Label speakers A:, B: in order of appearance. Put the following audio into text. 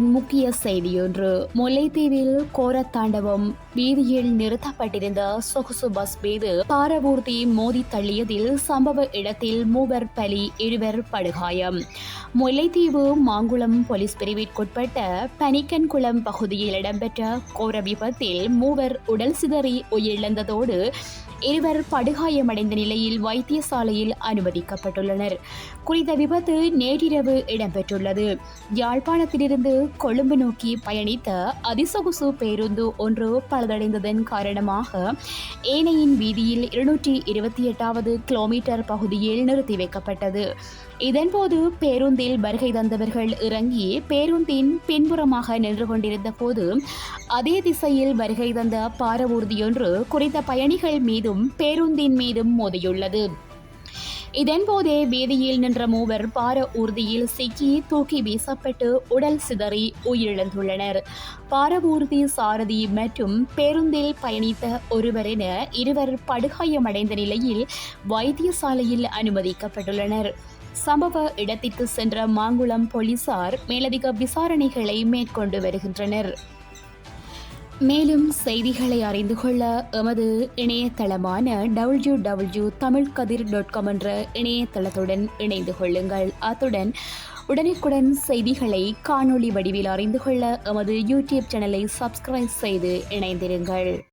A: முக்கிய செய்தியொன்று. முல்லைத்தீவில் கோரத்தாண்டவம். வீதியில் நிறுத்தப்பட்டிருந்த சொகுசு பஸ் மீது பாரவூர்தி மோதி தள்ளியதில் சம்பவ இடத்தில் மூவர் பலி இருவர் படுகாயம். முல்லைத்தீவு மாங்குளம் போலீஸ் பிரிவிற்குட்பட்ட பனிக்கன்குளம் பகுதியில் இடம்பெற்ற கோர விபத்தில் மூவர் உடல் சிதறி உயிரிழந்ததோடு இருவர் படுகாயமடைந்த நிலையில் வைத்தியசாலையில் அனுமதிக்கப்பட்டுள்ளனர். குறித்த விபத்து நேற்றிரவு இடம்பெற்றுள்ளது. யாழ்ப்பாணத்திலிருந்து கொழும்பு நோக்கி பயணித்த அதிசொகுசு பேருந்து ஒன்று பழுதடைந்ததன் காரணமாக ஏனையின் வீதியில் இருநூற்றி இருபத்தி எட்டாவது கிலோமீட்டர் பகுதியில் நிறுத்தி வைக்கப்பட்டது. இதன்போது பேருந்தில் வருகை தந்தவர்கள் இறங்கி பேருந்தின் பின்புறமாக நின்று கொண்டிருந்த போது அதே திசையில் வருகை தந்த பாரவூர்தியொன்று குறித்த பயணிகள் மீதும் பேருந்தின் மீதும் மோதியுள்ளது. இதன்போதே வீதியில் நின்ற மூவர் பார ஊர்தியில் சிக்கி தூக்கி வீசப்பட்டு உடல் சிதறி உயிரிழந்துள்ளனர். பாரவூர்தி சாரதி மற்றும் பேருந்தில் பயணித்த ஒருவர் என இருவர் படுகாயமடைந்த நிலையில் வைத்தியசாலையில் அனுமதிக்கப்பட்டுள்ளனர். சம்பவ இடத்திற்கு சென்ற மாங்குளம் போலீசார் மேலதிக விசாரணைகளை மேற்கொண்டு வருகின்றனர். மேலும் செய்திகளை அறிந்து கொள்ள எமது இணையதளமான W W Tamil Kathir dot com என்ற இணையதளத்துடன் இணைந்து கொள்ளுங்கள். அத்துடன் உடனுக்குடன் செய்திகளை காணொளி வடிவில் அறிந்து கொள்ள எமது யூடியூப் சேனலை சப்ஸ்கிரைப் செய்து இணைந்திருங்கள்.